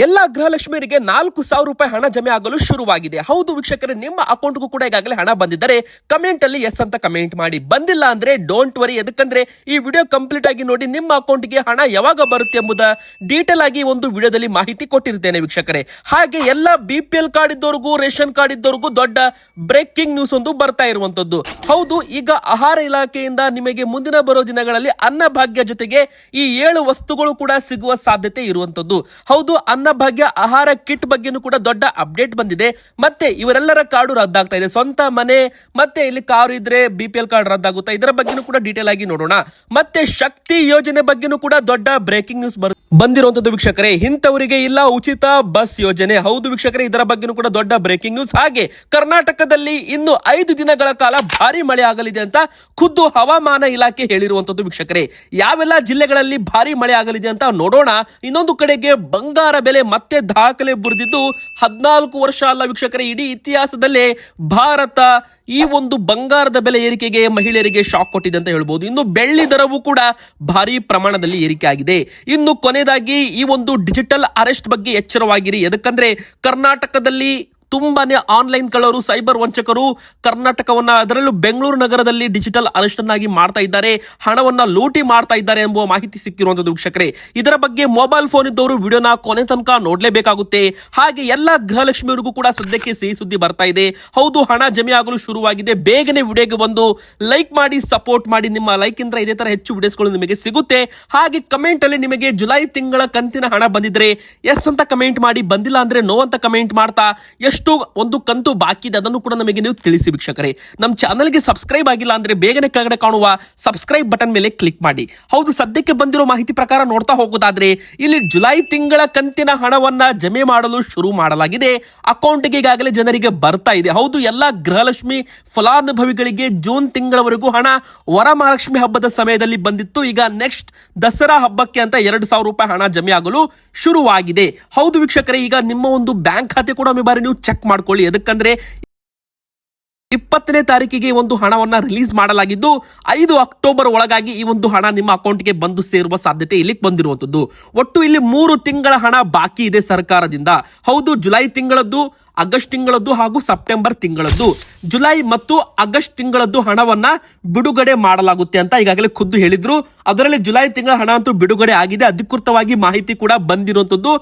ಎಲ್ಲ ಗೃಹಲಕ್ಷ್ಮಿಯರಿಗೆ ನಾಲ್ಕು ಸಾವಿರ ರೂಪಾಯಿ ಹಣ ಜಮೆ ಆಗಲು ಶುರುವಾಗಿದೆ. ಹೌದು ವೀಕ್ಷಕರೇ, ನಿಮ್ಮ ಅಕೌಂಟ್ಗೂ ಕೂಡ ಈಗಾಗಲೇ ಹಣ ಬಂದಿದ್ದರೆ ಕಮೆಂಟ್ ಅಲ್ಲಿ ಎಸ್ ಅಂತ ಕಮೆಂಟ್ ಮಾಡಿ. ಬಂದಿಲ್ಲ ಅಂದ್ರೆ ಡೋಂಟ್ ವರಿ ಎದಕ್ಕಂದ್ರೆ ಈ ವಿಡಿಯೋ ಕಂಪ್ಲೀಟ್ ಆಗಿ ನೋಡಿ ನಿಮ್ಮ ಅಕೌಂಟ್ಗೆ ಹಣ ಯಾವಾಗ ಬರುತ್ತೆ ಎಂಬುದ ಡೀಟೇಲ್ ಆಗಿ ಒಂದು ವಿಡಿಯೋದಲ್ಲಿ ಮಾಹಿತಿ ಕೊಟ್ಟಿರ್ತೇನೆ ವೀಕ್ಷಕರೇ. ಹಾಗೆ ಎಲ್ಲ ಬಿ ಪಿ ಎಲ್ ಕಾರ್ಡ್ ಇದ್ದವರಿಗೂ ರೇಷನ್ ಕಾರ್ಡ್ ಇದ್ದವರಿಗೂ ದೊಡ್ಡ ಬ್ರೇಕಿಂಗ್ ನ್ಯೂಸ್ ಒಂದು ಬರ್ತಾ ಇರುವಂತದ್ದು. ಹೌದು, ಈಗ ಆಹಾರ ಇಲಾಖೆಯಿಂದ ನಿಮಗೆ ಮುಂದಿನ ಬರೋ ದಿನಗಳಲ್ಲಿ ಅನ್ನಭಾಗ್ಯ ಜೊತೆಗೆ ಈ ಏಳು ವಸ್ತುಗಳು ಕೂಡ ಸಿಗುವ ಸಾಧ್ಯತೆ ಇರುವಂತದ್ದು. ಹೌದು ಅನ್ನಭಾಗ್ಯ ಆಹಾರ ಕಿಟ್ ಬಗ್ಗೆನೂ ಕೂಡ ದೊಡ್ಡ ಅಪ್ಡೇಟ್ ಬಂದಿದೆ. ಮತ್ತೆ ಇವರೆಲ್ಲರ ಕಾರ್ಡು ರದ್ದಾಗ್ತಾ ಇದೆ. ಸ್ವಂತ ಮನೆ, ಮತ್ತೆ ಇಲ್ಲಿ ಕಾರು ಇದ್ರೆ ಬಿ ಪಿ ಎಲ್ ಕಾರ್ಡ್ ರದ್ದಾಗುತ್ತಾ? ಇದರ ಬಗ್ಗೆನೂ ಕೂಡ ಡೀಟೇಲ್ ಆಗಿ ನೋಡೋಣ. ಮತ್ತೆ ಶಕ್ತಿ ಯೋಜನೆ ಬಗ್ಗೆನೂ ಕೂಡ ದೊಡ್ಡ ಬ್ರೇಕಿಂಗ್ ನ್ಯೂಸ್ ಬರ್ ಬಂದಿರುವಂತದ್ದು ವೀಕ್ಷಕರೇ, ಇಂಥವರಿಗೆ ಇಲ್ಲ, ಉಚಿತ ಬಸ್ ಯೋಜನೆ. ಹೌದು ವೀಕ್ಷಕರೇ, ಇದರ ಬಗ್ಗೆನೂ ಕೂಡ ದೊಡ್ಡ ಬ್ರೇಕಿಂಗ್ ನ್ಯೂಸ್ ಹಾಗೆ ಕರ್ನಾಟಕದಲ್ಲಿ ಇನ್ನು ಐದು ದಿನಗಳ ಕಾಲ ಭಾರಿ ಮಳೆ ಆಗಲಿದೆ ಅಂತ ಖುದ್ದು ಹವಾಮಾನ ಇಲಾಖೆ ಹೇಳಿರುವಂತದ್ದು ವೀಕ್ಷಕರೇ. ಯಾವೆಲ್ಲ ಜಿಲ್ಲೆಗಳಲ್ಲಿ ಭಾರಿ ಮಳೆ ಆಗಲಿದೆ ಅಂತ ನೋಡೋಣ. ಇನ್ನೊಂದು ಕಡೆಗೆ ಬಂಗಾರ ಬೆಲೆ ಮತ್ತೆ ದಾಖಲೆ ಬುರಿದಿದ್ದು ಹದಿನಾಲ್ಕು ವರ್ಷ ಅಲ್ಲ ವೀಕ್ಷಕರೇ, ಇಡೀ ಇತಿಹಾಸದಲ್ಲೇ ಭಾರತ ಈ ಒಂದು ಬಂಗಾರದ ಬೆಲೆ ಏರಿಕೆಗೆ ಮಹಿಳೆಯರಿಗೆ ಶಾಕ್ ಕೊಟ್ಟಿದೆ ಅಂತ ಹೇಳ್ಬೋದು. ಇನ್ನು ಬೆಳ್ಳಿ ದರವೂ ಕೂಡ ಭಾರಿ ಪ್ರಮಾಣದಲ್ಲಿ ಏರಿಕೆ ಆಗಿದೆ. ಇನ್ನು ಕೊನೆಯದಾಗಿ ಈ ಒಂದು ಡಿಜಿಟಲ್ ಅರೆಸ್ಟ್ ಬಗ್ಗೆ ಎಚ್ಚರವಾಗಿರಿ. ಯಾಕಂದ್ರೆ ಕರ್ನಾಟಕದಲ್ಲಿ ತುಂಬಾನೇ ಆನ್ಲೈನ್ ಕಳ್ಳರು ಸೈಬರ್ ವಂಚಕರು ಕರ್ನಾಟಕವನ್ನ ಅದರಲ್ಲೂ ಬೆಂಗಳೂರು ನಗರದಲ್ಲಿ ಡಿಜಿಟಲ್ ಅರೆಸ್ಟ್ ಅನ್ನಾಗಿ ಮಾಡ್ತಾ ಇದ್ದಾರೆ, ಹಣವನ್ನ ಲೂಟಿ ಮಾಡ್ತಾ ಇದ್ದಾರೆ ಎಂಬುವ ಮಾಹಿತಿ ಸಿಕ್ಕಿರುವಂತದ್ದು ವೀಕ್ಷಕರೇ. ಇದರ ಬಗ್ಗೆ ಮೊಬೈಲ್ ಫೋನ್ ಇದ್ದವರು ವಿಡಿಯೋನ ಕೊನೆ ತನಕ ನೋಡಲೇಬೇಕಾಗುತ್ತೆ. ಹಾಗೆ ಎಲ್ಲ ಗೃಹಲಕ್ಷ್ಮಿಯವರಿಗೂ ಕೂಡ ಸದ್ಯಕ್ಕೆ ಸಿಹಿ ಸುದ್ದಿ ಬರ್ತಾ ಇದೆ. ಹೌದು, ಹಣ ಜಮೆ ಆಗಲು ಶುರುವಾಗಿದೆ. ಬೇಗನೆ ವಿಡಿಯೋಗೆ ಬಂದು ಲೈಕ್ ಮಾಡಿ, ಸಪೋರ್ಟ್ ಮಾಡಿ. ನಿಮ್ಮ ಲೈಕ್ ಇಂದ ಇದೇ ತರ ಹೆಚ್ಚು ವಿಡಿಯೋಸ್ಗಳು ನಿಮಗೆ ಸಿಗುತ್ತೆ. ಹಾಗೆ ಕಮೆಂಟ್ ಅಲ್ಲಿ ನಿಮಗೆ ಜುಲೈ ತಿಂಗಳ ಕಂತಿನ ಹಣ ಬಂದಿದ್ರೆ ಎಸ್ ಅಂತ ಕಮೆಂಟ್ ಮಾಡಿ, ಬಂದಿಲ್ಲ ಅಂದ್ರೆ ನೋ ಅಂತ ಕಮೆಂಟ್ ಮಾಡ್ತಾ, ಎಷ್ಟು ಒಂದು ಕಂತು ಬಾಕಿ ಇದೆ, ಅದನ್ನು ಕೂಡ ನಮಗೆ ನೀವು ತಿಳಿಸಿ ವೀಕ್ಷಕರೇ. ನಮ್ಮ ಚಾನಲ್ಗೆ ಸಬ್ಸ್ಕ್ರೈಬ್ ಆಗಿಲ್ಲ ಅಂದ್ರೆ ಬೇಗನೆ ಕೆಳಗಡೆ ಕಾಣುವ ಸಬ್ಸ್ಕ್ರೈಬ್ ಬಟನ್ ಮೇಲೆ ಕ್ಲಿಕ್ ಮಾಡಿ. ಹೌದು, ಸದ್ಯಕ್ಕೆ ಬಂದಿರೋ ಮಾಹಿತಿ ಪ್ರಕಾರ ನೋಡ್ತಾ ಹೋಗೋದಾದ್ರೆ, ಇಲ್ಲಿ ಜುಲೈ ತಿಂಗಳ ಕಂತಿನ ಹಣವನ್ನ ಜಮೆ ಮಾಡಲು ಶುರು ಮಾಡಲಾಗಿದೆ. ಅಕೌಂಟ್ಗೆ ಈಗಾಗಲೇ ಜನರಿಗೆ ಬರ್ತಾ ಇದೆ. ಹೌದು, ಎಲ್ಲ ಗೃಹಲಕ್ಷ್ಮಿ ಫಲಾನುಭವಿಗಳಿಗೆ ಜೂನ್ ತಿಂಗಳವರೆಗೂ ಹಣ ವರಮಹಾಲಕ್ಷ್ಮಿ ಹಬ್ಬದ ಸಮಯದಲ್ಲಿ ಬಂದಿತ್ತು. ಈಗ ನೆಕ್ಸ್ಟ್ ದಸರಾ ಹಬ್ಬಕ್ಕೆ ಅಂತ ಎರಡು ಸಾವಿರ ರೂಪಾಯಿ ಹಣ ಜಮೆ ಆಗಲು ಶುರುವಾಗಿದೆ. ಹೌದು ವೀಕ್ಷಕರೇ, ಈಗ ನಿಮ್ಮ ಒಂದು ಬ್ಯಾಂಕ್ ಖಾತೆ ಕೂಡ ಬಾರಿ ನೀವು ಚೆಕ್ ಮಾಡ್ಕೊಳ್ಳಿ. ಎದಕ್ಕಂದ್ರೆ ಇಪ್ಪತ್ತನೇ ತಾರೀಕಿಗೆ ಒಂದು ಹಣವನ್ನ ರಿಲೀಸ್ ಮಾಡಲಾಗಿದ್ದು, ಐದು ಅಕ್ಟೋಬರ್ ಒಳಗಾಗಿ ಈ ಒಂದು ಹಣ ನಿಮ್ಮ ಅಕೌಂಟ್ಗೆ ಬಂದು ಸೇರುವ ಸಾಧ್ಯತೆ ಇಲ್ಲಿ ಬಂದಿರುವಂತದ್ದು ಒಟ್ಟು ಇಲ್ಲಿ ಮೂರು ತಿಂಗಳ ಹಣ ಬಾಕಿ ಇದೆ ಸರ್ಕಾರದಿಂದ. ಹೌದು, ಜುಲೈ ತಿಂಗಳದ್ದು ಆಗಸ್ಟ್ ತಿಂಗಳದ್ದು ಹಾಗೂ ಸೆಪ್ಟೆಂಬರ್ ತಿಂಗಳದ್ದು. ಜುಲೈ ಮತ್ತು ಆಗಸ್ಟ್ ತಿಂಗಳದ್ದು ಹಣವನ್ನ ಬಿಡುಗಡೆ ಮಾಡಲಾಗುತ್ತೆ ಅಂತ ಈಗಾಗಲೇ ಖುದ್ದು ಹೇಳಿದ್ರು. ಅದರಲ್ಲಿ ಜುಲೈ ತಿಂಗಳ ಹಣ ಅಂತೂ ಬಿಡುಗಡೆ ಆಗಿದೆ. ಅಧಿಕೃತವಾಗಿ ಮಾಹಿತಿ ಕೂಡ ಬಂದಿರುವಂತದ್ದು.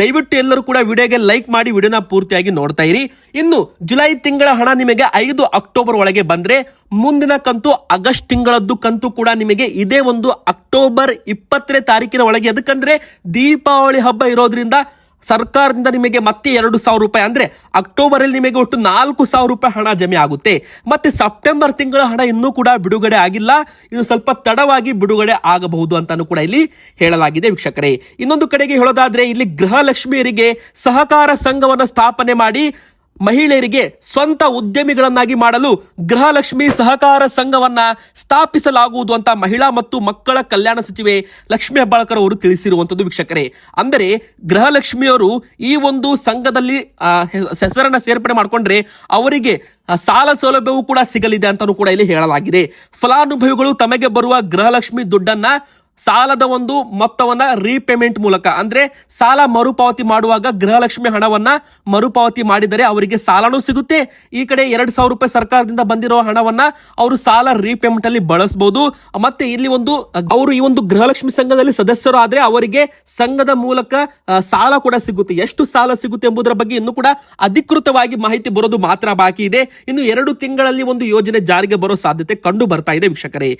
ದಯವಿಟ್ಟು ಎಲ್ಲರೂ ಕೂಡ ವಿಡಿಯೋಗೆ ಲೈಕ್ ಮಾಡಿ ವಿಡಿಯೋನ ಪೂರ್ತಿಯಾಗಿ ನೋಡ್ತಾ ಇರಿ. ಇನ್ನು ಜುಲೈ ತಿಂಗಳ ಹಣ ನಿಮಗೆ ಐದು ಅಕ್ಟೋಬರ್ ಒಳಗೆ ಬಂದ್ರೆ ಮುಂದಿನ ಕಂತು ಆಗಸ್ಟ್ ತಿಂಗಳದ್ದು ಕಂತು ಕೂಡ ನಿಮಗೆ ಇದೇ ಒಂದು ಅಕ್ಟೋಬರ್ ಇಪ್ಪತ್ತನೇ ತಾರೀಕಿನ ಒಳಗೆ. ಅದಕ್ಕಂದ್ರೆ ದೀಪಾವಳಿ ಹಬ್ಬ ಇರೋದ್ರಿಂದ ಸರ್ಕಾರದಿಂದ ನಿಮಗೆ ಮತ್ತೆ ಎರಡು ಸಾವಿರ ರೂಪಾಯಿ ಅಂದ್ರೆ ಅಕ್ಟೋಬರ್ ಅಲ್ಲಿ ನಿಮಗೆ ಒಟ್ಟು ನಾಲ್ಕು ಸಾವಿರ ರೂಪಾಯಿ ಹಣ ಜಮೆ ಆಗುತ್ತೆ. ಮತ್ತೆ ಸೆಪ್ಟೆಂಬರ್ ತಿಂಗಳ ಹಣ ಇನ್ನೂ ಕೂಡ ಬಿಡುಗಡೆ ಆಗಿಲ್ಲ. ಇದು ಸ್ವಲ್ಪ ತಡವಾಗಿ ಬಿಡುಗಡೆ ಆಗಬಹುದು ಅಂತಾನು ಕೂಡ ಇಲ್ಲಿ ಹೇಳಲಾಗಿದೆ ವೀಕ್ಷಕರೇ. ಇನ್ನೊಂದು ಕಡೆಗೆ ಹೇಳೋದಾದ್ರೆ ಇಲ್ಲಿ ಗೃಹಲಕ್ಷ್ಮಿಯರಿಗೆ ಸಹಕಾರ ಸಂಘವನ್ನು ಸ್ಥಾಪನೆ ಮಾಡಿ ಮಹಿಳೆಯರಿಗೆ ಸ್ವಂತ ಉದ್ಯಮಿಗಳನ್ನಾಗಿ ಮಾಡಲು ಗೃಹಲಕ್ಷ್ಮಿ ಸಹಕಾರ ಸಂಘವನ್ನ ಸ್ಥಾಪಿಸಲಾಗುವುದು ಅಂತ ಮಹಿಳಾ ಮತ್ತು ಮಕ್ಕಳ ಕಲ್ಯಾಣ ಸಚಿವೆ ಲಕ್ಷ್ಮಿ ಹೆಬ್ಬಾಳ್ಕರ್ ಅವರು ತಿಳಿಸಿರುವಂತದ್ದು ವೀಕ್ಷಕರೇ. ಅಂದರೆ ಗೃಹಲಕ್ಷ್ಮಿಯವರು ಈ ಒಂದು ಸಂಘದಲ್ಲಿ ಹೆಸರನ್ನ ಸೇರ್ಪಡೆ ಮಾಡಿಕೊಂಡ್ರೆ ಅವರಿಗೆ ಸಾಲ ಸೌಲಭ್ಯವೂ ಕೂಡ ಸಿಗಲಿದೆ ಅಂತಾನೂ ಕೂಡ ಇಲ್ಲಿ ಹೇಳಲಾಗಿದೆ. ಫಲಾನುಭವಿಗಳು ತಮಗೆ ಬರುವ ಗೃಹಲಕ್ಷ್ಮಿ ದುಡ್ಡನ್ನ ಸಾಲದ ಒಂದು ಮೊತ್ತವನ್ನ ರೀಪೇಮೆಂಟ್ ಮೂಲಕ. ಅಂದ್ರೆ ಸಾಲ ಮರುಪಾವತಿ ಮಾಡುವಾಗ ಗೃಹಲಕ್ಷ್ಮಿ ಹಣವನ್ನ ಮರುಪಾವತಿ ಮಾಡಿದರೆ ಅವರಿಗೆ ಸಾಲನೂ ಸಿಗುತ್ತೆ. ಈ ಕಡೆ ಎರಡು ಸಾವಿರ ರೂಪಾಯಿ ಸರ್ಕಾರದಿಂದ ಬಂದಿರೋ ಹಣವನ್ನ ಅವರು ಸಾಲ ರೀಪೇಮೆಂಟ್ ಅಲ್ಲಿ ಬಳಸಬಹುದು ಮತ್ತೆ ಇಲ್ಲಿ ಒಂದು, ಅವರು ಈ ಒಂದು ಗೃಹಲಕ್ಷ್ಮಿ ಸಂಘದಲ್ಲಿ ಸದಸ್ಯರು ಆದ್ರೆ ಅವರಿಗೆ ಸಂಘದ ಮೂಲಕ ಸಾಲ ಕೂಡ ಸಿಗುತ್ತೆ. ಎಷ್ಟು ಸಾಲ ಸಿಗುತ್ತೆ ಎಂಬುದರ ಬಗ್ಗೆ ಇನ್ನೂ ಕೂಡ ಅಧಿಕೃತವಾಗಿ ಮಾಹಿತಿ ಬರೋದು ಮಾತ್ರ ಬಾಕಿ ಇದೆ. ಇನ್ನು ಎರಡು ತಿಂಗಳಲ್ಲಿ ಒಂದು ಯೋಜನೆ ಜಾರಿಗೆ ಬರೋ ಸಾಧ್ಯತೆ ಕಂಡು ಬರ್ತಾ ಇದೆ ವೀಕ್ಷಕರೇ.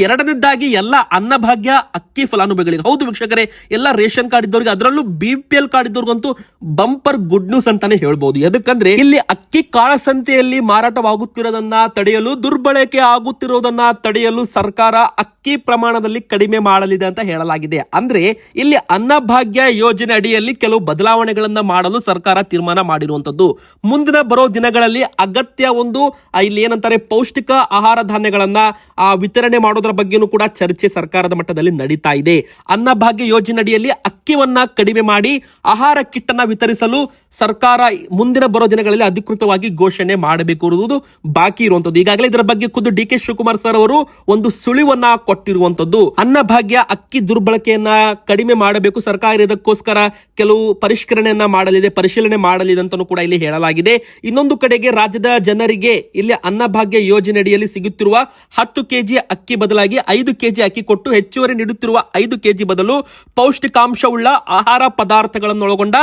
ಎರಡನೇದಾಗಿ ಎಲ್ಲ ಅನ್ನಭಾಗ್ಯ ಅಕ್ಕಿ ಫಲಾನುಭವಿಗಳಿಗೆ. ಹೌದು ವೀಕ್ಷಕರೇ ಎಲ್ಲ ರೇಷನ್ ಕಾರ್ಡ್ ಇದ್ದವ್ರಿಗೆ ಅದರಲ್ಲೂ ಬಿ ಪಿ ಎಲ್ ಕಾರ್ಡ್ ಇದ್ದವ್ರಿಗಂತೂ ಬಂಪರ್ ಗುಡ್ ನ್ಯೂಸ್ ಅಂತಾನೆ ಹೇಳ್ಬೋದು. ಯಾಕಂದ್ರೆ ಇಲ್ಲಿ ಅಕ್ಕಿ ಕಾಳಸಂತೆಯಲ್ಲಿ ಮಾರಾಟವಾಗುತ್ತಿರೋದನ್ನ ತಡೆಯಲು ದುರ್ಬಳಕೆ ಆಗುತ್ತಿರೋದನ್ನ ತಡೆಯಲು ಸರ್ಕಾರ ಅಕ್ಕಿ ಪ್ರಮಾಣದಲ್ಲಿ ಕಡಿಮೆ ಮಾಡಲಿದೆ ಅಂತ ಹೇಳಲಾಗಿದೆ. ಅಂದ್ರೆ ಇಲ್ಲಿ ಅನ್ನಭಾಗ್ಯ ಯೋಜನೆ ಅಡಿಯಲ್ಲಿ ಕೆಲವು ಬದಲಾವಣೆಗಳನ್ನ ಮಾಡಲು ಸರ್ಕಾರ ತೀರ್ಮಾನ ಮಾಡಿರುವಂತದ್ದು ಮುಂದಿನ ಬರೋ ದಿನಗಳಲ್ಲಿ ಅಗತ್ಯ ಒಂದು ಇಲ್ಲಿ ಏನಂತಾರೆ ಪೌಷ್ಟಿಕ ಆಹಾರ ಧಾನ್ಯಗಳನ್ನ ಆ, ವಿತರಣೆ ಮಾಡೋದಕ್ಕೆ ಮಾಡೋದ್ರ ಬಗ್ಗೆನೂ ಕೂಡ ಚರ್ಚೆ ಸರ್ಕಾರದ ಮಟ್ಟದಲ್ಲಿ ನಡೀತಾ ಇದೆ. ಅನ್ನಭಾಗ್ಯ ಯೋಜನೆ ಅಡಿಯಲ್ಲಿ ಅಕ್ಕಿವನ್ನ ಕಡಿಮೆ ಮಾಡಿ ಆಹಾರ ಕಿಟ್ ವಿತರಿಸಲು ಸರ್ಕಾರ ಮುಂದಿನ ಬರೋ ದಿನಗಳಲ್ಲಿ ಅಧಿಕೃತವಾಗಿ ಘೋಷಣೆ ಮಾಡಬೇಕು ಇರುವುದು ಬಾಕಿ ಇರುವಂತದ್ದು. ಈಗಾಗಲೇ ಇದರ ಬಗ್ಗೆ ಖುದ್ದು ಡಿ ಕೆ ಶಿವಕುಮಾರ್ ಸರ್ ಅವರು ಒಂದು ಸುಳಿವನ್ನ ಕೊಟ್ಟಿರುವಂತದ್ದು. ಅನ್ನಭಾಗ್ಯ ಅಕ್ಕಿ ದುರ್ಬಳಕೆಯನ್ನ ಕಡಿಮೆ ಮಾಡಬೇಕು. ಸರ್ಕಾರ ಇದಕ್ಕೋಸ್ಕರ ಕೆಲವು ಪರಿಷ್ಕರಣೆಯನ್ನ ಮಾಡಲಿದೆ, ಪರಿಶೀಲನೆ ಮಾಡಲಿದೆ ಅಂತಾನೂ ಕೂಡ ಇಲ್ಲಿ ಹೇಳಲಾಗಿದೆ. ಇನ್ನೊಂದು ಕಡೆಗೆ ರಾಜ್ಯದ ಜನರಿಗೆ ಇಲ್ಲಿ ಅನ್ನಭಾಗ್ಯ ಯೋಜನೆ ಅಡಿಯಲ್ಲಿ ಸಿಗುತ್ತಿರುವ ಹತ್ತು ಕೆಜಿ ಅಕ್ಕಿ ಬದಲಾಗಿ ಐದು ಕೆಜಿ ಅಕ್ಕಿ ಕೊಟ್ಟು ಹೆಚ್ಚುವರಿ ನೀಡುತ್ತಿರುವ ಐದು ಕೆಜಿ ಬದಲು ಪೌಷ್ಟಿಕಾಂಶವುಳ್ಳ ಆಹಾರ ಪದಾರ್ಥಗಳನ್ನೊಳಗೊಂಡ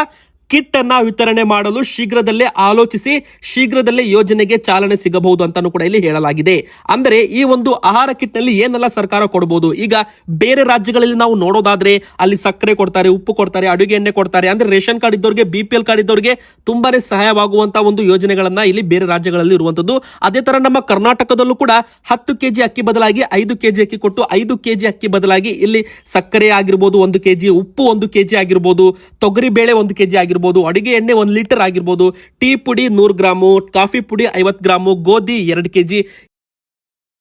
ಕಿಟ್ ಅನ್ನ ವಿತರಣೆ ಮಾಡಲು ಶೀಘ್ರದಲ್ಲೇ ಆಲೋಚಿಸಿ ಶೀಘ್ರದಲ್ಲೇ ಯೋಜನೆಗೆ ಚಾಲನೆ ಸಿಗಬಹುದು ಅಂತಾನು ಕೂಡ ಇಲ್ಲಿ ಹೇಳಲಾಗಿದೆ. ಅಂದರೆ ಈ ಒಂದು ಆಹಾರ ಕಿಟ್ನಲ್ಲಿ ಏನೆಲ್ಲ ಸರ್ಕಾರ ಕೊಡಬಹುದು ಈಗ ಬೇರೆ ರಾಜ್ಯಗಳಲ್ಲಿ ನಾವು ನೋಡೋದಾದ್ರೆ ಅಲ್ಲಿ ಸಕ್ಕರೆ ಕೊಡ್ತಾರೆ, ಉಪ್ಪು ಕೊಡ್ತಾರೆ, ಅಡುಗೆ ಎಣ್ಣೆ ಕೊಡ್ತಾರೆ. ಅಂದ್ರೆ ರೇಷನ್ ಕಾರ್ಡ್ ಇದ್ದವರಿಗೆ, ಬಿ ಪಿ ಎಲ್ ಕಾರ್ಡ್ ಇದ್ದವರಿಗೆ ತುಂಬಾನೇ ಸಹಾಯವಾಗುವಂತಹ ಒಂದು ಯೋಜನೆಗಳನ್ನ ಇಲ್ಲಿ ಬೇರೆ ರಾಜ್ಯಗಳಲ್ಲಿ ಇರುವಂತದ್ದು. ಅದೇ ತರ ನಮ್ಮ ಕರ್ನಾಟಕದಲ್ಲೂ ಕೂಡ ಹತ್ತು ಕೆಜಿ ಅಕ್ಕಿ ಬದಲಾಗಿ ಐದು ಕೆಜಿ ಅಕ್ಕಿ ಕೊಟ್ಟು ಐದು ಕೆಜಿ ಅಕ್ಕಿ ಬದಲಾಗಿ ಇಲ್ಲಿ ಸಕ್ಕರೆ ಆಗಿರ್ಬೋದು ಒಂದು ಕೆಜಿ, ಉಪ್ಪು ಒಂದು ಕೆಜಿ ಆಗಿರ್ಬೋದು, ತೊಗರಿ ಬೇಳೆ ಒಂದು ಕೆಜಿ ಆಗಿರ್ಬೋದು ಅಡುಗೆ ಎಣ್ಣೆ ಒಂದು ಲೀಟರ್ ಆಗಿರ್ಬೋದು, ಟೀ ಪುಡಿ ನೂರು ಗ್ರಾಮು, ಕಾಫಿ ಪುಡಿ ಐವತ್ತು ಗ್ರಾಮು, ಗೋಧಿ ಎರಡು ಕೆಜಿ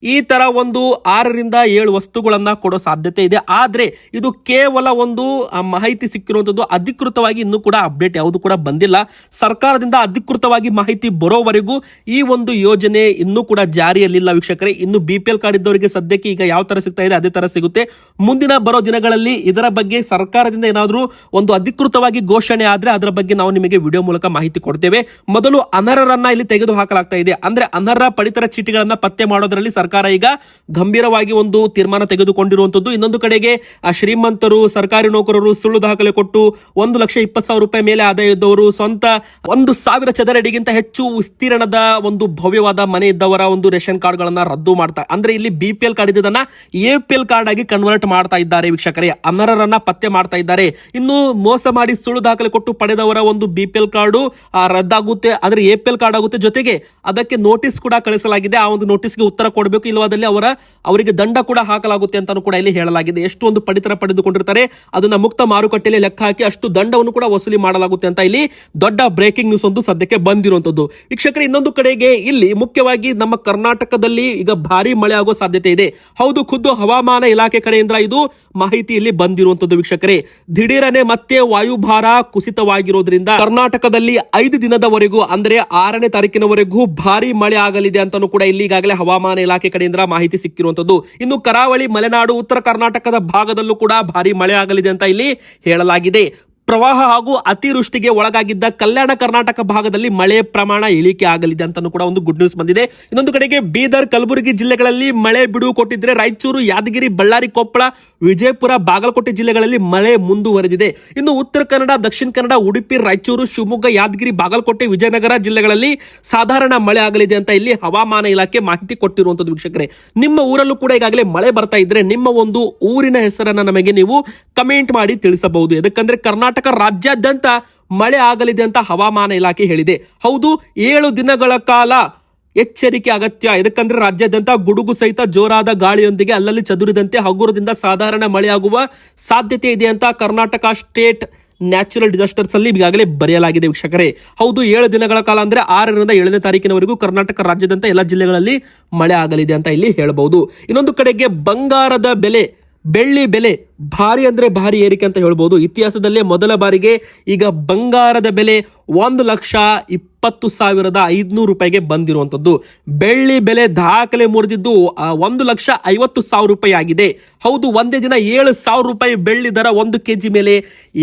ಈ ತರ ಒಂದು ಆರರಿಂದ ಏಳು ವಸ್ತುಗಳನ್ನ ಕೊಡೋ ಸಾಧ್ಯತೆ ಇದೆ. ಆದ್ರೆ ಇದು ಕೇವಲ ಒಂದು ಮಾಹಿತಿ ಸಿಕ್ಕಿರುವಂತದ್ದು ಅಧಿಕೃತವಾಗಿ ಇನ್ನೂ ಕೂಡ ಅಪ್ಡೇಟ್ ಯಾವುದು ಕೂಡ ಬಂದಿಲ್ಲ. ಸರ್ಕಾರದಿಂದ ಅಧಿಕೃತವಾಗಿ ಮಾಹಿತಿ ಬರೋವರೆಗೂ ಈ ಒಂದು ಯೋಜನೆ ಇನ್ನೂ ಕೂಡ ಜಾರಿಯಲ್ಲಿಲ್ಲ ವೀಕ್ಷಕರೇ. ಇನ್ನು ಬಿ ಕಾರ್ಡ್ ಇದ್ದವರಿಗೆ ಸದ್ಯಕ್ಕೆ ಈಗ ಯಾವ ತರ ಸಿಗ್ತಾ ಇದೆ ಅದೇ ತರ ಸಿಗುತ್ತೆ. ಮುಂದಿನ ಬರೋ ದಿನಗಳಲ್ಲಿ ಇದರ ಬಗ್ಗೆ ಸರ್ಕಾರದಿಂದ ಏನಾದರೂ ಒಂದು ಅಧಿಕೃತವಾಗಿ ಘೋಷಣೆ ಆದ್ರೆ ಅದರ ಬಗ್ಗೆ ನಾವು ನಿಮಗೆ ವಿಡಿಯೋ ಮೂಲಕ ಮಾಹಿತಿ ಕೊಡ್ತೇವೆ. ಮೊದಲು ಅನರ್ಹರನ್ನ ಇಲ್ಲಿ ತೆಗೆದು ಹಾಕಲಾಗ್ತಾ ಇದೆ. ಅಂದ್ರೆ ಅನರ್ಹ ಪಡಿತರ ಚೀಟಿಗಳನ್ನ ಪತ್ತೆ ಮಾಡೋದ್ರಲ್ಲಿ ಸರ್ಕಾರ ಈಗ ಗಂಭೀರವಾಗಿ ಒಂದು ತೀರ್ಮಾನ ತೆಗೆದುಕೊಂಡಿರುವಂತದ್ದು. ಇನ್ನೊಂದು ಕಡೆಗೆ ಶ್ರೀಮಂತರು, ಸರ್ಕಾರಿ ನೌಕರರು ಸುಳ್ಳು ದಾಖಲೆ ಕೊಟ್ಟು ಒಂದು ಲಕ್ಷ ಇಪ್ಪತ್ತು ಸಾವಿರ ರೂಪಾಯಿ ಮೇಲೆ ಆದಾಯ ಇದ್ದವರು, ಸ್ವಂತ ಒಂದು ಸಾವಿರ ಚದರ ಅಡಿಗಿಂತ ಹೆಚ್ಚು ವಿಸ್ತೀರ್ಣದ ಒಂದು ಭವ್ಯವಾದ ಮನೆ ಇದ್ದವರ ಒಂದು ರೇಷನ್ ಕಾರ್ಡ್ಗಳನ್ನ ರದ್ದು ಮಾಡ್ತಾ, ಅಂದ್ರೆ ಇಲ್ಲಿ ಬಿ ಪಿ ಎಲ್ ಕಾರ್ಡ್ ಇದ್ದದನ್ನ ಎ ಪಿ ಎಲ್ ಕಾರ್ಡ್ ಆಗಿ ಕನ್ವರ್ಟ್ ಮಾಡ್ತಾ ಇದ್ದಾರೆ ವೀಕ್ಷಕರೇ. ಅನರ್ಹರನ್ನ ಪತ್ತೆ ಮಾಡ್ತಾ ಇದ್ದಾರೆ. ಇನ್ನು ಮೋಸ ಮಾಡಿ ಸುಳ್ಳು ದಾಖಲೆ ಕೊಟ್ಟು ಪಡೆದವರ ಒಂದು ಬಿ ಪಿ ಎಲ್ ಕಾರ್ಡು ರದ್ದಾಗುತ್ತೆ ಅಂದ್ರೆ ಎ ಪಿ ಎಲ್ ಕಾರ್ಡ್ ಆಗುತ್ತೆ. ಜೊತೆಗೆ ಅದಕ್ಕೆ ನೋಟಿಸ್ ಕೂಡ ಕಳಿಸಲಾಗಿದೆ. ಆ ಒಂದು ನೋಟಿಸ್ಗೆ ಉತ್ತರ ಕೊಡಬೇಕು ಇಲ್ಲವಾದಲ್ಲಿ ಅವರ, ಅವರಿಗೆ ದಂಡ ಕೂಡ ಹಾಕಲಾಗುತ್ತೆ ಅಂತಾನು ಕೂಡ ಇಲ್ಲಿ ಹೇಳಲಾಗಿದೆ. ಎಷ್ಟು ಒಂದು ಪಡಿತರ ಪಡೆದುಕೊಂಡಿರ್ತಾರೆ, ಅದನ್ನ ಮುಕ್ತ ಮಾರುಕಟ್ಟೆಯಲ್ಲಿ ಲೆಕ್ಕ ಹಾಕಿ ಅಷ್ಟು ದಂಡವನ್ನು ಕೂಡ ವಸೂಲಿ ಮಾಡಲಾಗುತ್ತೆ ಅಂತ ಇಲ್ಲಿ ದೊಡ್ಡ ಬ್ರೇಕಿಂಗ್ ನ್ಯೂಸ್ ಒಂದು ಸದ್ಯಕ್ಕೆ ಬಂದಿರುವಂತದ್ದು. ವೀಕ್ಷಕರೆ, ಇನ್ನೊಂದು ಕಡೆಗೆ ಇಲ್ಲಿ ಮುಖ್ಯವಾಗಿ ನಮ್ಮ ಕರ್ನಾಟಕದಲ್ಲಿ ಈಗ ಭಾರಿ ಮಳೆ ಆಗೋ ಸಾಧ್ಯತೆ ಇದೆ. ಹೌದು, ಖುದ್ದು ಹವಾಮಾನ ಇಲಾಖೆ ಕಡೆಯಿಂದ ಇದು ಮಾಹಿತಿ ಇಲ್ಲಿ ಬಂದಿರುವಂತದ್ದು ವೀಕ್ಷಕರೇ. ದಿಢೀರನೆ ಮತ್ತೆ ವಾಯುಭಾರ ಕುಸಿತವಾಗಿರೋದ್ರಿಂದ ಕರ್ನಾಟಕದಲ್ಲಿ ಐದು ದಿನದವರೆಗೂ, ಅಂದ್ರೆ ಆರನೇ ತಾರೀಕಿನವರೆಗೂ ಭಾರಿ ಮಳೆ ಆಗಲಿದೆ ಅಂತಾನು ಕೂಡ ಇಲ್ಲಿ ಈಗಾಗಲೇ ಹವಾಮಾನ ಇಲಾಖೆ ಕಡೆಯಿಂದ ಮಾಹಿತಿ ಸಿಕ್ಕಿರುವಂತದ್ದು ಇನ್ನು ಕರಾವಳಿ ಮಲೆನಾಡು, ಉತ್ತರ ಕರ್ನಾಟಕದ ಭಾಗದಲ್ಲೂ ಕೂಡ ಭಾರಿ ಮಳೆ ಆಗಲಿದೆ ಅಂತ ಇಲ್ಲಿ ಹೇಳಲಾಗಿದೆ. ಪ್ರವಾಹ ಹಾಗೂ ಅತಿವೃಷ್ಟಿಗೆ ಒಳಗಾಗಿದ್ದ ಕಲ್ಯಾಣ ಕರ್ನಾಟಕ ಭಾಗದಲ್ಲಿ ಮಳೆ ಪ್ರಮಾಣ ಇಳಿಕೆ ಆಗಲಿದೆ ಅಂತಾನು ಕೂಡ ಒಂದು ಗುಡ್ ನ್ಯೂಸ್ ಬಂದಿದೆ. ಇನ್ನೊಂದು ಕಡೆಗೆ ಬೀದರ್, ಕಲಬುರಗಿ ಜಿಲ್ಲೆಗಳಲ್ಲಿ ಮಳೆ ಬಿಡುವು ಕೊಟ್ಟಿದ್ರೆ ರಾಯಚೂರು, ಯಾದಗಿರಿ, ಬಳ್ಳಾರಿ, ಕೊಪ್ಪಳ, ವಿಜಯಪುರ, ಬಾಗಲಕೋಟೆ ಜಿಲ್ಲೆಗಳಲ್ಲಿ ಮಳೆ ಮುಂದುವರೆದಿದೆ. ಇನ್ನು ಉತ್ತರ ಕನ್ನಡ, ದಕ್ಷಿಣ ಕನ್ನಡ, ಉಡುಪಿ, ರಾಯಚೂರು, ಶಿವಮೊಗ್ಗ, ಯಾದಗಿರಿ, ಬಾಗಲಕೋಟೆ, ವಿಜಯನಗರ ಜಿಲ್ಲೆಗಳಲ್ಲಿ ಸಾಧಾರಣ ಮಳೆ ಆಗಲಿದೆ ಅಂತ ಇಲ್ಲಿ ಹವಾಮಾನ ಇಲಾಖೆ ಮಾಹಿತಿ ಕೊಟ್ಟಿರುವಂತದ್ದು ವೀಕ್ಷಕರೇ. ನಿಮ್ಮ ಊರಲ್ಲೂ ಕೂಡ ಈಗಾಗಲೇ ಮಳೆ ಬರ್ತಾ ಇದ್ರೆ ನಿಮ್ಮ ಒಂದು ಊರಿನ ಹೆಸರನ್ನ ನಮಗೆ ನೀವು ಕಮೆಂಟ್ ಮಾಡಿ ತಿಳಿಸಬಹುದು. ಯಾಕಂದ್ರೆ ಕರ್ನಾಟಕ ರಾಜ್ಯಾದ್ಯಂತ ಮಳೆ ಆಗಲಿದೆ ಅಂತ ಹವಾಮಾನ ಇಲಾಖೆ ಹೇಳಿದೆ. ಹೌದು, ಏಳು ದಿನಗಳ ಕಾಲ ಎಚ್ಚರಿಕೆ ಅಗತ್ಯ. ಇದಕ್ಕಂದ್ರೆ ರಾಜ್ಯಾದ್ಯಂತ ಗುಡುಗು ಸಹಿತ ಜೋರಾದ ಗಾಳಿಯೊಂದಿಗೆ ಅಲ್ಲಲ್ಲಿ ಚದುರಿದಂತೆ ಹಗುರದಿಂದ ಸಾಧಾರಣ ಮಳೆಯಾಗುವ ಸಾಧ್ಯತೆ ಇದೆ ಅಂತ ಕರ್ನಾಟಕ ಸ್ಟೇಟ್ ನ್ಯಾಚುರಲ್ ಡಿಸಾಸ್ಟರ್ಸ್ ಅಲ್ಲಿ ಈಗಾಗಲೇ ಬರೆಯಲಾಗಿದೆ ವೀಕ್ಷಕರೇ. ಹೌದು, ಏಳು ದಿನಗಳ ಕಾಲ ಅಂದ್ರೆ ಆರರಿಂದ ಏಳನೇ ತಾರೀಕಿನವರೆಗೂ ಕರ್ನಾಟಕ ರಾಜ್ಯದಂತ ಎಲ್ಲ ಜಿಲ್ಲೆಗಳಲ್ಲಿ ಮಳೆ ಆಗಲಿದೆ ಅಂತ ಇಲ್ಲಿ ಹೇಳಬಹುದು ಇನ್ನೊಂದು ಕಡೆಗೆ ಬಂಗಾರದ ಬೆಲೆ ಬೆಳ್ಳಿ ಬೆಲೆ ಭಾರಿ ಅಂದ್ರೆ ಭಾರಿ ಏರಿಕೆ ಅಂತ ಹೇಳ್ಬೋದು. ಇತಿಹಾಸದಲ್ಲೇ ಮೊದಲ ಬಾರಿಗೆ ಈಗ ಬಂಗಾರದ ಬೆಲೆ ಒಂದು ಲಕ್ಷ ಇಪ್ಪತ್ತು ಸಾವಿರದ ಐದುನೂರು ರೂಪಾಯಿಗೆ ಬಂದಿರುವಂಥದ್ದು. ಬೆಳ್ಳಿ ಬೆಲೆ ದಾಖಲೆ ಮುರಿದಿದ್ದು ಒಂದು ಲಕ್ಷ ಐವತ್ತು ಸಾವಿರ ರೂಪಾಯಿ ಆಗಿದೆ. ಹೌದು, ಒಂದೇ ದಿನ ಏಳು ಸಾವಿರ ರೂಪಾಯಿ ಬೆಳ್ಳಿ ದರ ಒಂದು ಕೆ ಜಿ ಮೇಲೆ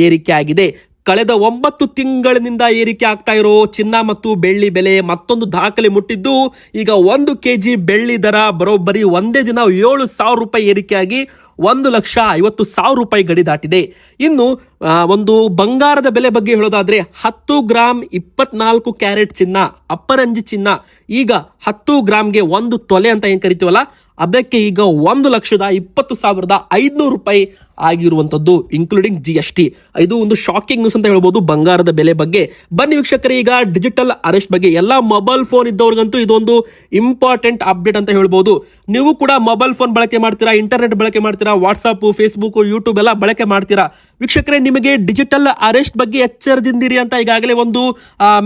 ಏರಿಕೆ ಆಗಿದೆ. ಕಳೆದ ಒಂಬತ್ತು ತಿಂಗಳಿನಿಂದ ಏರಿಕೆ ಆಗ್ತಾ ಇರೋ ಚಿನ್ನ ಮತ್ತು ಬೆಳ್ಳಿ ಬೆಲೆ ಮತ್ತೊಂದು ದಾಖಲೆ ಮುಟ್ಟಿದ್ದು, ಈಗ ಒಂದು ಕೆಜಿ ಬೆಳ್ಳಿ ದರ ಬರೋಬ್ಬರಿ ಒಂದೇ ದಿನ ಏಳು ಸಾವಿರ ರೂಪಾಯಿ ಏರಿಕೆಯಾಗಿ ಒಂದು ಲಕ್ಷ ಐವತ್ತು ಸಾವಿರ ರೂಪಾಯಿ ಗಡಿ ದಾಟಿದೆ. ಇನ್ನು ಒಂದು ಬಂಗಾರದ ಬೆಲೆ ಬಗ್ಗೆ ಹೇಳೋದಾದ್ರೆ ಹತ್ತು ಗ್ರಾಮ್ ಇಪ್ಪತ್ನಾಲ್ಕು ಕ್ಯಾರೆಟ್ ಚಿನ್ನ ಅಪ್ಪರಂಜಿ ಚಿನ್ನ, ಈಗ ಹತ್ತು ಗ್ರಾಮ್ಗೆ ಒಂದು ತೊಲೆ ಅಂತ ಏನು ಕರಿತೀವಲ್ಲ, ಅದಕ್ಕೆ ಈಗ ಒಂದು ಲಕ್ಷದ ಇಪ್ಪತ್ತು ಸಾವಿರದ ಐದುನೂರು ರೂಪಾಯಿ ಆಗಿರುವಂಥದ್ದು ಇನ್ಕ್ಲೂಡಿಂಗ್ ಜಿ ಎಸ್ ಟಿ ಇದು ಒಂದು ಶಾಕಿಂಗ್ ನ್ಯೂಸ್ ಅಂತ ಹೇಳ್ಬೋದು ಬಂಗಾರದ ಬೆಲೆ ಬಗ್ಗೆ. ಬನ್ನಿ ವೀಕ್ಷಕರೇ, ಈಗ ಡಿಜಿಟಲ್ ಅರೆಸ್ಟ್ ಬಗ್ಗೆ. ಎಲ್ಲ ಮೊಬೈಲ್ ಫೋನ್ ಇದ್ದವ್ರಿಗಂತೂ ಇದೊಂದು ಇಂಪಾರ್ಟೆಂಟ್ ಅಪ್ಡೇಟ್ ಅಂತ ಹೇಳ್ಬೋದು. ನೀವು ಕೂಡ ಮೊಬೈಲ್ ಫೋನ್ ಬಳಕೆ ಮಾಡ್ತೀರಾ ಇಂಟರ್ನೆಟ್ ಬಳಕೆ ಮಾಡ್ತೀರಾ ವಾಟ್ಸಪ್ ಫೇಸ್ಬುಕ್ ಯೂಟ್ಯೂಬ್ ಎಲ್ಲ ಬಳಕೆ ಮಾಡ್ತೀರಾ? ವೀಕ್ಷಕರೇ, ನಿಮಗೆ ಡಿಜಿಟಲ್ ಅರೆಸ್ಟ್ ಬಗ್ಗೆ ಎಚ್ಚರದಿಂದಿರಿ ಅಂತ ಈಗಾಗಲೇ ಒಂದು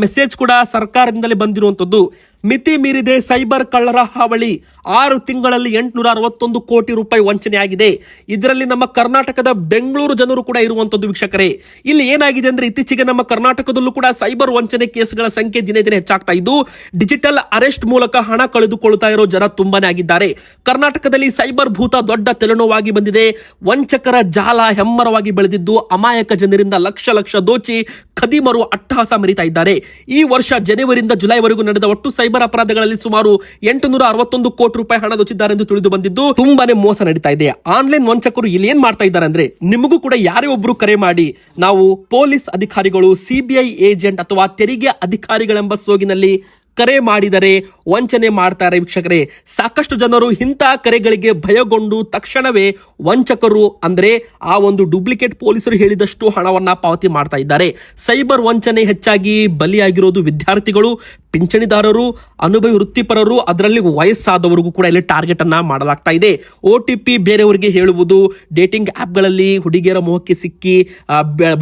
ಮೆಸೇಜ್ ಕೂಡ ಸರ್ಕಾರದಿಂದಲೇ ಬಂದಿರುವಂಥದ್ದು. ಮಿತಿ ಮೀರಿದೆ ಸೈಬರ್ ಕಳ್ಳರ ಹಾವಳಿ. ಆರು ತಿಂಗಳಲ್ಲಿ ಎಂಟುನೂರ ಅರವತ್ತೊಂದು ಕೋಟಿ ರೂಪಾಯಿ ವಂಚನೆ ಆಗಿದೆ ಇದರಲ್ಲಿ ನಮ್ಮ ಕರ್ನಾಟಕದ ಬೆಂಗಳೂರು ಜನರು ಕೂಡ ಇರುವಂತದ್ದು ವೀಕ್ಷಕರೇ. ಇಲ್ಲಿ ಏನಾಗಿದೆ ಅಂದ್ರೆ ಇತ್ತೀಚೆಗೆ ನಮ್ಮ ಕರ್ನಾಟಕದಲ್ಲೂ ಕೂಡ ಸೈಬರ್ ವಂಚನೆ ಕೇಸ್ಗಳ ಸಂಖ್ಯೆ ದಿನೇ ದಿನೇ ಹೆಚ್ಚಾಗ್ತಾ ಇದ್ದು, ಡಿಜಿಟಲ್ ಅರೆಸ್ಟ್ ಮೂಲಕ ಹಣ ಕಳೆದುಕೊಳ್ತಾ ಇರೋ ಜನ ತುಂಬಾನೇ ಆಗಿದ್ದಾರೆ. ಕರ್ನಾಟಕದಲ್ಲಿ ಸೈಬರ್ ಭೂತ ದೊಡ್ಡ ತೆಲೆನೋವಾಗಿ ಬಂದಿದೆ. ವಂಚಕರ ಜಾಲ ಹೆಮ್ಮರವಾಗಿ ಬೆಳೆದಿದ್ದು, ಅಮಾಯಕ ಜನರಿಂದ ಲಕ್ಷ ಲಕ್ಷ ದೋಚಿ ಖದೀಮರು ಅಟ್ಟಹಾಸ ಮರಿತಾ ಇದ್ದಾರೆ. ಈ ವರ್ಷ ಜನವರಿಯಿಂದ ಜುಲೈವರೆಗೂ ನಡೆದ ಒಟ್ಟು ಸೈಬರ್ ಅಪರಾಧಗಳಲ್ಲಿ ಸುಮಾರು ಎಂಟುನೂರ ಅರವತ್ತೊಂದು ಕೋಟಿ ರೂಪಾಯಿ ಹಣ ದೊಚ್ಚಿದ್ದಾರೆ ಎಂದು ತಿಳಿದು ಬಂದಿದ್ದು ತುಂಬಾನೇ ಮೋಸ ನಡೀತಾ ಇದೆ. ಆನ್ಲೈನ್ ವಂಚಕರು ಇಲ್ಲಿ ಏನ್ ಮಾಡ್ತಾ ಇದ್ದಾರೆ ಅಂದ್ರೆ ನಿಮಗೂ ಕೂಡ ಯಾರೇ ಒಬ್ರು ಕರೆ ಮಾಡಿ ನಾವು ಪೊಲೀಸ್ ಅಧಿಕಾರಿಗಳು ಸಿಬಿಐ ಏಜೆಂಟ್ ಅಥವಾ ತೆರಿಗೆ ಅಧಿಕಾರಿಗಳೆಂಬ ಸೋಗಿನಲ್ಲಿ ಕರೆ ಮಾಡಿದರೆ ವಂಚನೆ ಮಾಡ್ತಾರೆ ವೀಕ್ಷಕರೇ. ಸಾಕಷ್ಟು ಜನರು ಇಂಥ ಕರೆಗಳಿಗೆ ಭಯಗೊಂಡು ತಕ್ಷಣವೇ ವಂಚಕರು ಅಂದರೆ ಆ ಒಂದು ಡೂಪ್ಲಿಕೇಟ್ ಪೊಲೀಸರು ಹೇಳಿದಷ್ಟು ಹಣವನ್ನು ಪಾವತಿ ಮಾಡ್ತಾ ಇದ್ದಾರೆ. ಸೈಬರ್ ವಂಚನೆ ಹೆಚ್ಚಾಗಿ ಬಲಿಯಾಗಿರೋದು ವಿದ್ಯಾರ್ಥಿಗಳು, ಪಿಂಚಣಿದಾರರು, ಅನುಭವಿ ವೃತ್ತಿಪರರು, ಅದರಲ್ಲಿ ವಯಸ್ಸಾದವರಿಗೂ ಕೂಡ ಇಲ್ಲಿ ಟಾರ್ಗೆಟ್ ಅನ್ನ ಮಾಡಲಾಗ್ತಾ ಇದೆ. ಒ ಟಿ ಪಿ ಬೇರೆಯವರಿಗೆ ಹೇಳುವುದು, ಡೇಟಿಂಗ್ ಆ್ಯಪ್ಗಳಲ್ಲಿ ಹುಡುಗಿಯರ ಮೋಹಕ್ಕೆ ಸಿಕ್ಕಿ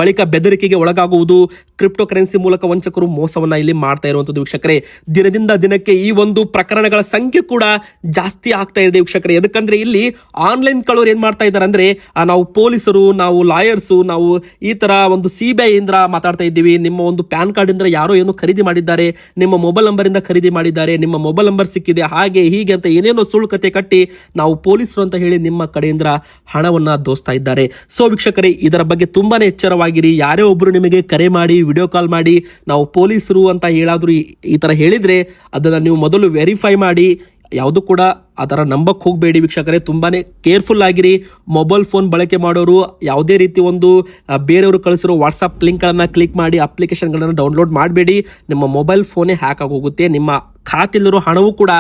ಬಳಿಕ ಬೆದರಿಕೆಗೆ ಒಳಗಾಗುವುದು ಕ್ರಿಪ್ಟೋ ಕರೆನ್ಸಿ ಮೂಲಕ ವಂಚಕರು ಮೋಸವನ್ನ ಇಲ್ಲಿ ಮಾಡ್ತಾ ಇರುವಂಥದ್ದು ವೀಕ್ಷಕರೇ. ದಿನದಿಂದ ದಿನಕ್ಕೆ ಈ ಒಂದು ಪ್ರಕರಣಗಳ ಸಂಖ್ಯೆ ಕೂಡ ಜಾಸ್ತಿ ಆಗ್ತಾ ಇದೆ ವೀಕ್ಷಕರೇ. ಯಾಕಂದ್ರೆ ಇಲ್ಲಿ ಆನ್ಲೈನ್ ಕಳ್ಳರು ಏನ್ ಮಾಡ್ತಾ ಇದ್ದಾರೆ ಅಂದ್ರೆ ನಾವು ಪೊಲೀಸರು, ನಾವು ಲಾಯರ್ಸು ನಾವು ಈ ತರ ಒಂದು ಸಿ ಬಿ ಐ ಮಾತಾಡ್ತಾ ಇದ್ದೀವಿ. ನಿಮ್ಮ ಒಂದು ಪ್ಯಾನ್ ಕಾರ್ಡ್ ಇಂದ ಯಾರೋ ಏನು ಖರೀದಿ ಮಾಡಿದ್ದಾರೆ, ನಿಮ್ಮ ಮೊಬೈಲ್ ನಂಬರ್ ಇಂದ ಖರೀದಿ ಮಾಡಿದ್ದಾರೆ, ನಿಮ್ಮ ಮೊಬೈಲ್ ನಂಬರ್ ಸಿಕ್ಕಿದೆ, ಹಾಗೆ ಹೀಗೆ ಅಂತ ಏನೇನೋ ಸುಳ್ಳು ಕತೆ ಕಟ್ಟಿ ನಾವು ಪೊಲೀಸರು ಅಂತ ಹೇಳಿ ನಿಮ್ಮ ಕಡೆಯಿಂದ ಹಣವನ್ನ ದೋಸ್ತಾ ಇದ್ದಾರೆ. ಸೊ ವೀಕ್ಷಕರೇ, ಇದರ ಬಗ್ಗೆ ತುಂಬಾನೇ ಎಚ್ಚರವಾಗಿರಿ. ಯಾರೇ ಒಬ್ರು ನಿಮಗೆ ಕರೆ ಮಾಡಿ ವಿಡಿಯೋ ಕಾಲ್ ಮಾಡಿ, ನಾವು ಪೊಲೀಸರು ಅಂತ ಹೇಳಾದ್ರು ಈ- ತರ ಹೇಳಿದ್ರೆ ಅದನ್ನು ನೀವು ಮೊದಲು ವೆರಿಫೈ ಮಾಡಿ, ಯಾವುದು ಕೂಡ ಆ ಥರ ನಂಬಕ್ಕೆ ಹೋಗಬೇಡಿ ವೀಕ್ಷಕರೇ ತುಂಬಾ ಕೇರ್ಫುಲ್ ಆಗಿರಿ. ಮೊಬೈಲ್ ಫೋನ್ ಬಳಕೆ ಮಾಡೋರು, ಯಾವುದೇ ರೀತಿ ಒಂದು ಬೇರೆಯವರು ಕಳಿಸಿರೋ ವಾಟ್ಸಪ್ ಲಿಂಕ್ಗಳನ್ನು ಕ್ಲಿಕ್ ಮಾಡಿ ಅಪ್ಲಿಕೇಶನ್ಗಳನ್ನು ಡೌನ್ಲೋಡ್ ಮಾಡಬೇಡಿ. ನಿಮ್ಮ ಮೊಬೈಲ್ ಫೋನೇ ಹ್ಯಾಕ್ ಆಗೋಗುತ್ತೆ ನಿಮ್ಮ ಖಾತೆಯಲ್ಲಿರೋ ಹಣವೂ ಕೂಡ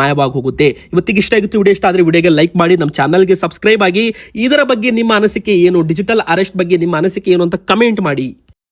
ಮಾಯವಾಗಿ ಹೋಗುತ್ತೆ. ಇವತ್ತಿಗೆ ಇಷ್ಟ ಆಗಿತ್ತು ವಿಡಿಯೋ ಇಷ್ಟ ಆದರೆ ವಿಡಿಯೋಗೆ ಲೈಕ್ ಮಾಡಿ, ನಮ್ಮ ಚಾನಲ್ಗೆ ಸಬ್ಸ್ಕ್ರೈಬ್ ಆಗಿ. ಇದರ ಬಗ್ಗೆ ನಿಮ್ಮ ಅನಿಸಿಕೆ ಏನು ಡಿಜಿಟಲ್ ಅರೆಸ್ಟ್ ಬಗ್ಗೆ ನಿಮ್ಮ ಅನಿಸಿಕೆ ಏನು ಅಂತ ಕಮೆಂಟ್ ಮಾಡಿ.